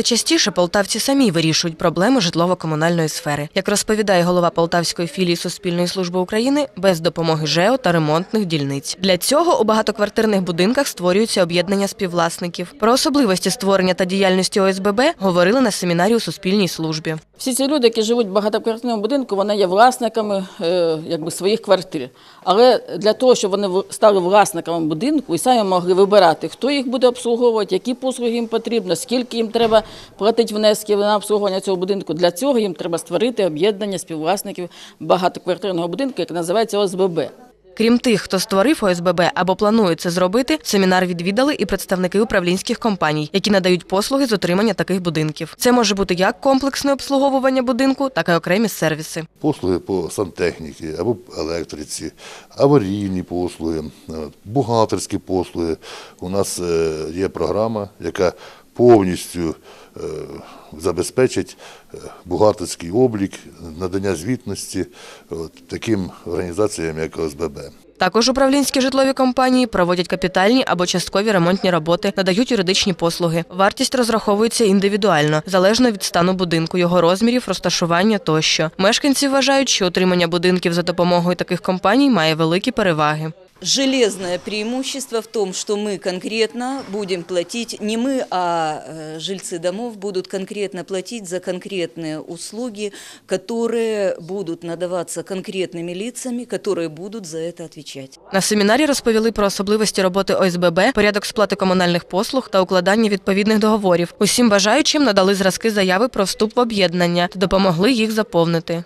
Все частіше полтавці самі вирішують проблеми житлово-комунальної сфери. Як розповідає голова Полтавської філії Суспільної служби України, без допомоги ЖЕО та ремонтних дільниць. Для цього у багатоквартирних будинках створюються об'єднання співвласників. Про особливості створення та діяльності ОСББ говорили на семінарі у Суспільній службі. Всі ці люди, які живуть в багатоквартирному будинку, вони є власниками е, якби, своїх квартир. Але для того, щоб вони стали власниками будинку і самі могли вибирати, хто їх буде обслуговувати, які послуги їм потрібно, скільки їм треба платити внески на обслуговування цього будинку. Для цього їм треба створити об'єднання співвласників багатоквартирного будинку, яке називається ОСББ. Крім тих, хто створив ОСББ або планує це зробити, семінар відвідали і представники управлінських компаній, які надають послуги з отримання таких будинків. Це може бути як комплексне обслуговування будинку, так і окремі сервіси. послуги по сантехніці або електриці, аварійні послуги, е, бухгалтерські послуги. У нас е, є програма, яка повністю е, забезпечить е, бухгалтерський облік, надання звітності таким організаціям, як ОСББ. Також управлінські житлові компанії проводять капітальні або часткові ремонтні роботи, надають юридичні послуги. Вартість розраховується індивідуально, залежно від стану будинку, його розмірів, розташування тощо. Мешканці вважають, що отримання будинків за допомогою таких компаній має великі переваги. Железное преимущество в том, что мы конкретно будем платить, не мы, а э, жильцы домов будут конкретно платить за конкретные услуги, которые будут надаваться конкретными лицами, которые будут за это отвечать. На семінарі розповіли про особливості роботи ОСББ, порядок сплати комунальних послуг та укладання відповідних договорів. Усім бажаючим надали зразки заяви про вступ в об'єднання та допомогли їх заповнити.